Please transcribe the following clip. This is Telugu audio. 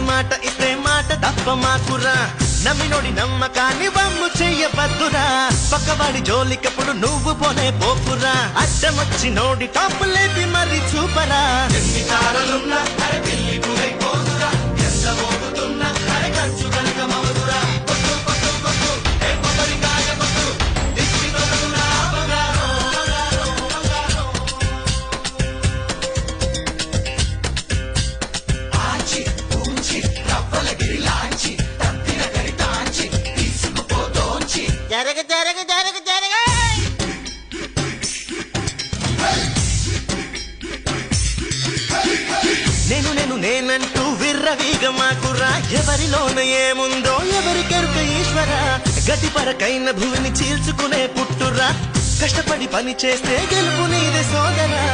మాట ఇస్తే మాట తప్ప మాకురా. నమ్మినోడి నమ్మకాన్ని వమ్ము చెయ్యబద్దురా పక్కవాడి జోలికప్పుడు నువ్వు పోనే పోపురా. అడ్డమొచ్చి నోడి టాపు లేపి మరి చూపరా. ఎన్ని తారలున్నా జరగ జరగ జరగ జరగ. నేను నేను నేనంటూ విర్రవీగ మాకురా ఎవరిలోన ఏముందో ఎవరికెరుక ఈశ్వర. గతి పరకైన భూమిని చీల్చుకునే పుట్టురా. కష్టపడి పని చేస్తే గెలుపు నీదే సోదరా.